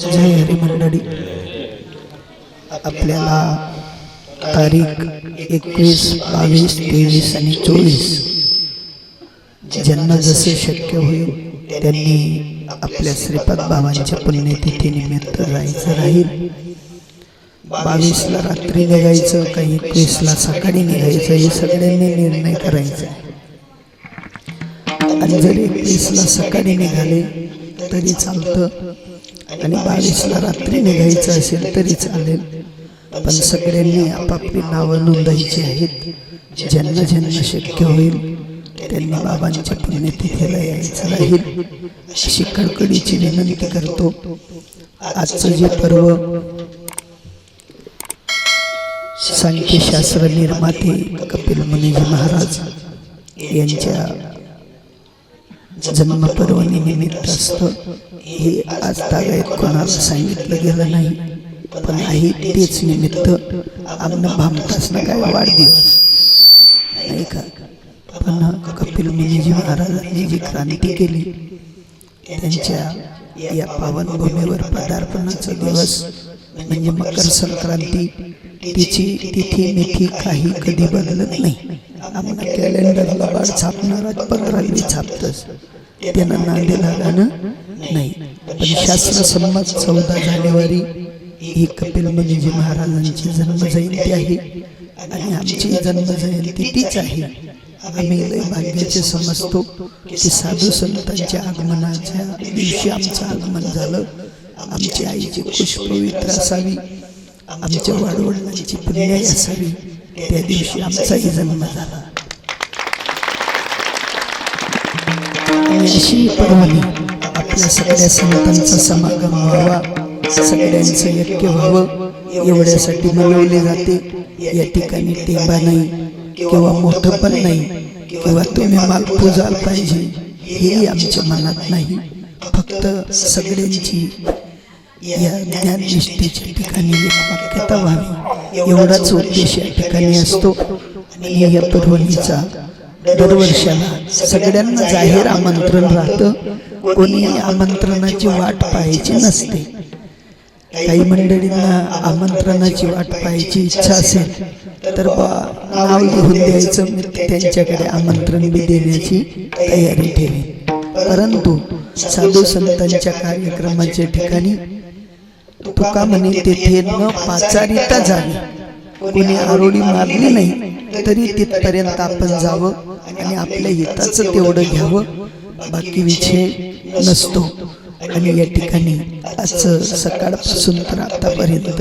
जय हरी मंडळी. आपल्याला तारीख एकवीस बावीस तेवीस आणि चोवीस. ज्यांना जसे शक्य होईल त्यांनी आपल्या श्रीपाद बाबांच्या पुण्यतिथीनिमित्त जायचं राहील. बावीसला रात्री निघायचं काही एकवीसला सकाळी निघायचं हे सगळ्यांनी निर्णय करायचा. आणि जर एकवीसला सकाळी निघाले. तरी चालतं. आणि बावीसला रात्री निघायचं असेल तरी चालेल. पण सगळ्यांनी आपापली नावं नोंदायची आहेत. ज्यांना ज्यांना शक्य होईल त्यांनी बाबांच्या पुण्यतिथीला यायचं राहील. अशी कडकडीची विनंती करतो. आजचं जे पर्व सांख्यशास्त्र निर्माते कपिल मुनीजी महाराज यांच्या जन्मपर्वणी निमित्त असतं हे आज तागायत कोणाला सांगितलं गेलं नाही. पण आहे तेच निमित्त आमनं भामतासनं काय वाढदिवस. नाही का? पण कपिल मुनीजी महाराजांनी जी क्रांती केली त्यांच्या या पावनभूमीवर पदार्पणाचा दिवस म्हणजे मकर संक्रांती तिची तिथी मिथी काही कधी बदलत नाही. आपण कॅलेंडरला बाळ छापणारा पंधरावी छापतच. त्यांना नांदे गाणं नाही. पण शास्त्रसंमत चौदा जानेवारी ही कपिल मुनीजी महाराजांची जन्मजयंती आहे. आणि आमची जन्मजयंती तीच आहे. आम्ही लय भाग्याचे समजतो की साधू संतांच्या आगमनाच्या दिवशी आमचं आगमन झालं. आमची आईची खुश पवित्र असावी. आमच्या वाडवडिलांची पुण्याई असावी. त्या दिवशी आमचाही जन्म झाला अशी पर्वणी आपल्या सगळ्या संतांचा समागम व्हावा सगळ्यांचं ऐक्य व्हावं एवढ्यासाठी मनवले जाते. या ठिकाणी टेंबा नाही किंवा मोठं पण नाही किंवा तुम्ही माग पूजाल पाहिजे हे आमच्या मनात नाही. फक्त सगळ्यांची या ज्ञाननिष्ठेच्या ठिकाणी एक वाक्यता व्हावी. एवढाच उद्देश या ठिकाणी असतो आणि या पर्वणीचा दरवर्षाला सगळ्यांना जाहीर आमंत्रण राहतं. कोणी आमंत्रणाची वाट पाहायची नसते. काही मंडळींना आमंत्रणाची वाट पाहायची इच्छा असेल तर बा नाव लिहून द्यायचं मी त्यांच्याकडे आमंत्रण बी देण्याची तयारी ठेवेन. परंतु साधू संतांच्या कार्यक्रमाच्या ठिकाणी तुका म्हणे तेथे न पाचारिता झाली. कोणी आरोडी मारली नाही तरी तिथपर्यंत आपण जावं आणि आपल्या हिताचं तेवढं घ्यावं. बाकी विषय नसतो. आणि या ठिकाणी आजचं सकाळपासून तर आतापर्यंत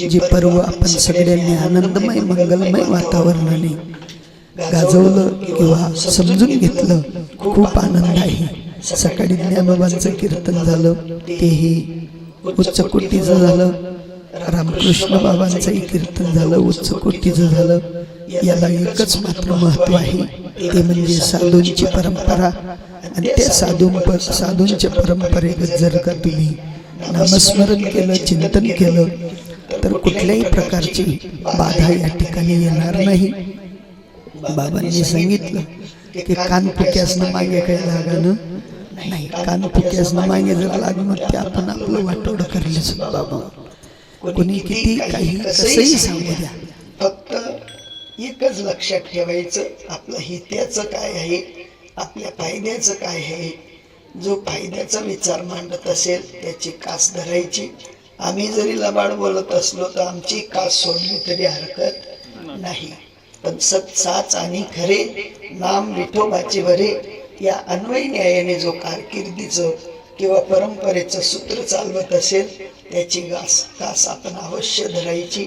जे पर्व आपण सगळ्यांनी आनंदमय मंगलमय वातावरणाने गाजवलं किंवा समजून घेतलं खूप आनंद आहे. सकाळी ज्ञानोबांचं कीर्तन झालं तेही उच्च कोटीचं झालं. रामकृष्ण बाबांचंही कीर्तन झालं उच्च कोटीचं झालं. याला एकच मात्र महत्त्व आहे. ते म्हणजे साधूंची परंपरा. आणि त्या साधू साधूंच्या परंपरेगत जर का तुम्ही नामस्मरण केलं चिंतन केलं तर कुठल्याही प्रकारची बाधा या ठिकाणी येणार नाही. बाबांनी सांगितलं की कान फुक्यासनं मागे काही लागानं नाही कान फुक्यासनं मागे जर लागलं ते आपण आपलं वाटोड करलेच बाबा. कोणी किती काही कसंही सांगू द्या. फक्त एकच लक्षात ठेवायचं आपलं हित्याचं काय आहे आपल्या फायद्याचं काय आहे. जो फायद्याचा विचार मांडत असेल त्याची कास धरायची. आम्ही जरी लबाड बोलत असलो तर आमची कास सोडली तरी हरकत नाही. पण सत साच आणि खरे नाम विठोबाचे वरे या अन्वय न्यायाने जो कारकिर्दीचं किंवा परंपरेचं सूत्र चालवत असेल त्याची गास कास आपण अवश्य धरायची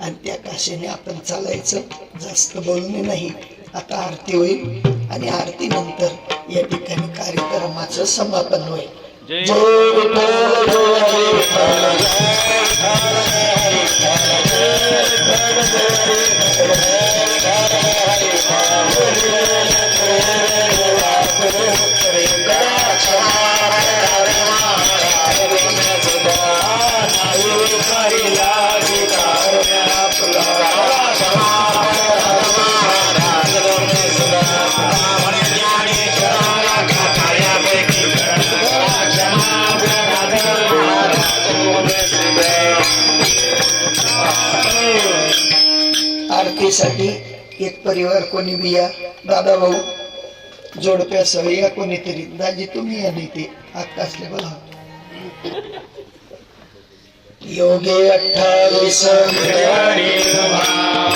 आणि त्या काशीने आपण चालायचं जास्त बोलणे नाही आता आरती होईल आणि आरतीनंतर या ठिकाणी कार्यक्रमाचं समापन होईल जय आरतीसाठी एक परिवार कोणी बिया दादा भाऊ जोडप्यासह या कोणीतरी. दाजी तुम्ही या नाही ते. आत्ताचले बघा योगे अठ्ठावीस